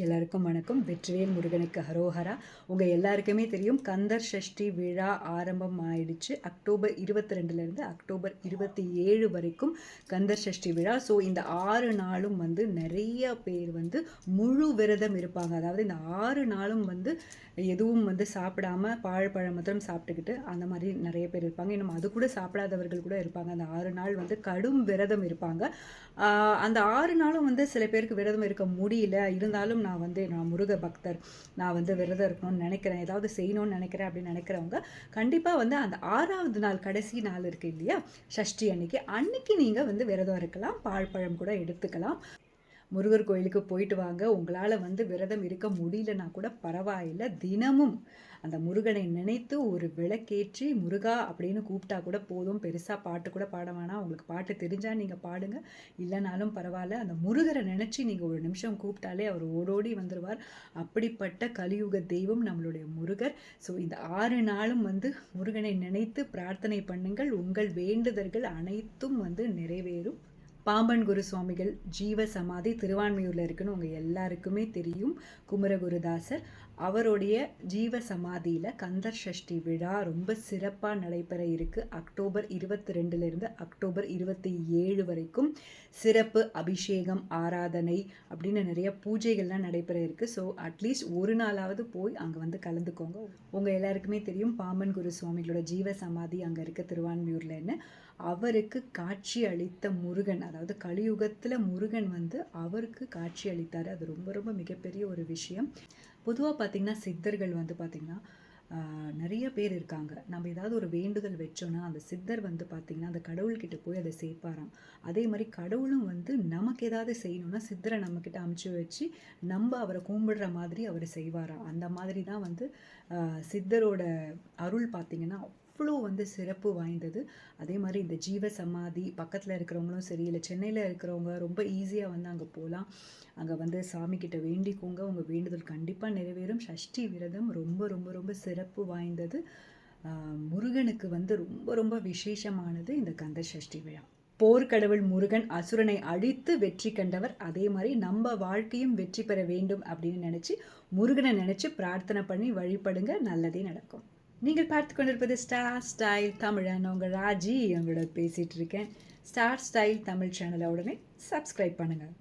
எல்லாருக்கும் வணக்கம். வெற்றிவேல் முருகனுக்கு ஹரோஹரா. உங்கள் எல்லாருக்குமே தெரியும் கந்தர் சஷ்டி விழா ஆரம்பம் ஆயிடுச்சு. அக்டோபர் இருபத்தி ரெண்டுலேருந்து அக்டோபர் இருபத்தி ஏழு வரைக்கும் கந்தர் சஷ்டி விழா. ஸோ இந்த ஆறு நாளும் வந்து நிறைய பேர் வந்து முழு விரதம் இருப்பாங்க. அதாவது இந்த ஆறு நாளும் வந்து எதுவும் வந்து சாப்பிடாம பாழ்பழம் மாத்திரம் சாப்பிட்டுக்கிட்டு அந்த மாதிரி நிறைய பேர் இருப்பாங்க. இன்னும் அது கூட சாப்பிடாதவர்கள் கூட இருப்பாங்க. அந்த ஆறு நாள் வந்து கடும் விரதம் இருப்பாங்க. அந்த ஆறு நாளும் வந்து சில பேருக்கு விரதம் இருக்க முடியல. இருந்தாலும் நான் வந்து நான் முருக பக்தர் நான் வந்து விரதம் இருக்கணும்னு நினைக்கிறேன். ஏதாவது செய்யணும்னு நினைக்கிறேன் அப்படின்னு நினைக்கிறவங்க கண்டிப்பாக வந்து அந்த ஆறாவது நாள் கடைசி நாள் இருக்கு இல்லையா? ஷஷ்டி அன்னைக்கு அன்னைக்கு நீங்கள் வந்து விரதம் இருக்கலாம். பாழ்பழம் கூட எடுத்துக்கலாம். முருகர் கோயிலுக்கு போயிட்டு வாங்க. உங்களால் வந்து விரதம் இருக்க முடியலன்னா கூட பரவாயில்லை. தினமும் அந்த முருகனை நினைத்து ஒரு விளக்கேற்றி முருகா அப்படின்னு கூப்பிட்டா கூட போதும். பெருசாக பாட்டு கூட பாட வேணாம். உங்களுக்கு பாட்டு தெரிஞ்சால் நீங்கள் பாடுங்க. இல்லைனாலும் பரவாயில்ல. அந்த முருகரை நினச்சி நீங்கள் ஒரு நிமிஷம் கூப்பிட்டாலே அவர் ஓடோடி வந்துடுவார் அப்படிப்பட்ட கலியுக தெய்வம் நம்மளுடைய முருகர். ஸோ இந்த ஆறு நாளும் வந்து முருகனை நினைத்து பிரார்த்தனை பண்ணுங்கள். உங்கள் வேண்டுதல்கள் அனைத்தும் வந்து நிறைவேறும். பாம்பன் குரு சுவாமிகள் ஜீவ சமாதி திருவான்மையூரில் இருக்குன்னு உங்கள் எல்லாருக்குமே தெரியும். குமரகுருதாசர் அவருடைய ஜீவ சமாதியில் கந்தர் சஷ்டி விழா ரொம்ப சிறப்பாக நடைபெற இருக்குது அக்டோபர் இருபத்தி ரெண்டுலேருந்து அக்டோபர் இருபத்தி ஏழு வரைக்கும் சிறப்பு அபிஷேகம் ஆராதனை அப்படின்னு நிறைய பூஜைகள்லாம் நடைபெற இருக்குது ஸோ அட்லீஸ்ட் ஒரு நாளாவது போய் அங்கே வந்து கலந்துக்கோங்க. உங்கள் எல்லாருக்குமே தெரியும் பாம்பன் குரு சுவாமிகளோட ஜீவ சமாதி அங்கே இருக்க திருவான்மையூர்லன்னு. அவருக்கு காட்சி அளித்த முருகன் அதாவது கலியுகத்தில் முருகன் வந்து அவருக்கு காட்சி அளித்தார். அது ரொம்ப ரொம்ப மிகப்பெரிய ஒரு விஷயம். பொதுவாக பார்த்திங்கன்னா சித்தர்கள் வந்து பார்த்திங்கன்னா நிறைய பேர் இருக்காங்க. நம்ம ஏதாவது ஒரு வேண்டுதல் வச்சோன்னா அந்த சித்தர் வந்து பார்த்திங்கன்னா அந்த கடவுள்கிட்ட போய் அதை சேர்ப்பாராம். அதே மாதிரி கடவுளும் வந்து நமக்கு ஏதாவது செய்யணும்னா சித்தரை நம்மக்கிட்ட அமுச்சு வச்சு நம்ம அவரை கும்பிடுற மாதிரி அவர் செய்வாராம். அந்த மாதிரி தான் வந்து சித்தரோட அருள் பார்த்திங்கன்னா அவ்வளோ வந்து சிறப்பு வாய்ந்தது. அதே மாதிரி இந்த ஜீவ சமாதி பக்கத்தில் இருக்கிறவங்களும் சரி இல்லை சென்னையில் இருக்கிறவங்க ரொம்ப ஈஸியாக வந்து அங்கே போகலாம் அங்கே வந்து சாமிக்கிட்ட வேண்டிக்கோங்க. உங்கள் வேண்டுதல் கண்டிப்பாக நிறைவேறும். சஷ்டி விரதம் ரொம்ப ரொம்ப ரொம்ப சிறப்பு வாய்ந்தது. முருகனுக்கு வந்து ரொம்ப ரொம்ப விசேஷமானது இந்த கந்த சஷ்டி விழா. போர்க்கடவுள் முருகன் அசுரனை அழித்து வெற்றி கண்டவர். அதே மாதிரி நம்ம வாழ்க்கையும் வெற்றி பெற வேண்டும் அப்படின்னு நினச்சி முருகனை நினச்சி பிரார்த்தனை பண்ணி வழிபடுங்க. நல்லதே நடக்கும். நீங்கள் பார்த்து கொண்டிருப்பது ஸ்டார் ஸ்டைல் தமிழன் உங்கள் ராஜி. உங்களோட பேசிகிட்டு இருக்கேன். ஸ்டார் ஸ்டைல் தமிழ் சேனலை உடனே சப்ஸ்கிரைப் பண்ணுங்கள்